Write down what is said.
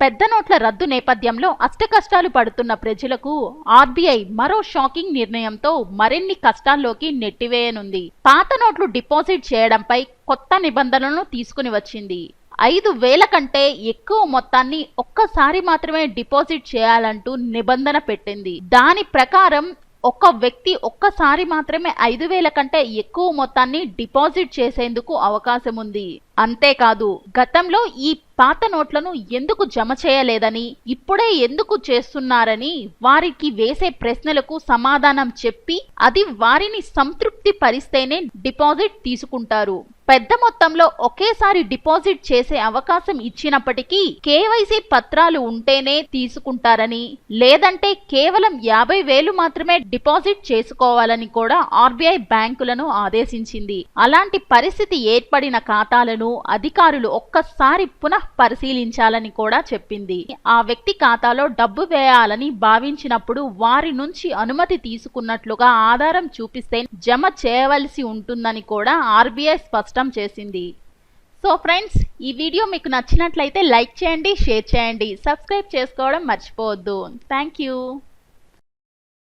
పెద్ద నోట్ల రద్దు నేపథ్యంలో అష్టకష్టాలు పడుతున్న ప్రజలకు ఆర్బీఐ మరో షాకింగ్ నిర్ణయంతో మరిన్ని కష్టాల్లోకి నెట్టివేయనుంది. పాత నోట్లు డిపాజిట్ చేయడంపై కొత్త నిబంధనలను తీసుకుని వచ్చింది. ఐదు వేల కంటే ఎక్కువ మొత్తాన్ని ఒక్కసారి మాత్రమే డిపాజిట్ చేయాలంటూ నిబంధన పెట్టింది. దాని ప్రకారం ఒక వ్యక్తి ఒక్కసారి మాత్రమే ఐదు వేల కంటే ఎక్కువ మొత్తాన్ని డిపాజిట్ చేసేందుకు అవకాశం ఉంది అంతేకాదు గతంలో ఈ పాత నోట్లను ఎందుకు జమ చేయలేదని ఇప్పుడే ఎందుకు చేస్తున్నారని వారికి వేసే ప్రశ్నలకు సమాధానం చెప్పి అది వారిని సంతృప్తి పరిస్తేనే డిపాజిట్ తీసుకుంటారు. పెద్ద మొత్తంలో ఒకేసారి డిపాజిట్ చేసే అవకాశం ఇచ్చినప్పటికీ కేవైసీ పత్రాలు ఉంటేనే తీసుకుంటారని లేదంటే కేవలం యాభై వేలు మాత్రమే డిపాజిట్ చేసుకోవాలని కూడా ఆర్బీఐ బ్యాంకులను ఆదేశించింది. అలాంటి పరిస్థితి ఏర్పడిన ఖాతాలను అధికారులు ఒక్కసారి పునః పరిశీలించాలని కూడా చెప్పింది. ఆ వ్యక్తి ఖాతాలో డబ్బు వేయాలని భావించినప్పుడు వారి నుంచి అనుమతి తీసుకున్నట్లుగా ఆధారం చూపిస్తే జమ చేయవలసి ఉంటుందని కూడా ఆర్బీఐ స్పష్టం చేసింది. సో ఫ్రెండ్స్ ఈ వీడియో మీకు నచ్చినట్లయితే లైక్ చేయండి షేర్ చేయండి. సబ్స్క్రైబ్ చేసుకోవడం మర్చిపోవద్దు. Thank you.